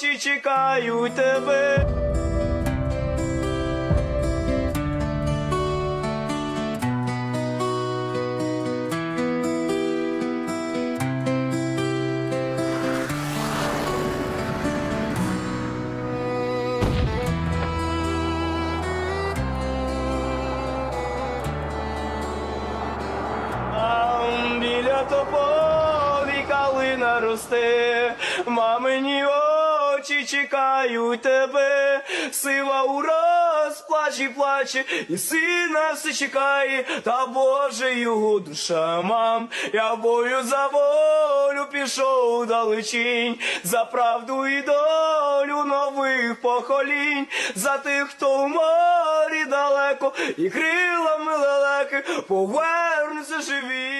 очі чекають тебе. Біля тополі калина росте, мамині очі чекають тебе, сива у розплачі плаче, і сина все чекає, та Боже його душа мам, я бою за волю пішов далечінь, за правду і долю нових поколінь, за тих, хто в морі далеко, і крилами лелеки повернуться живі.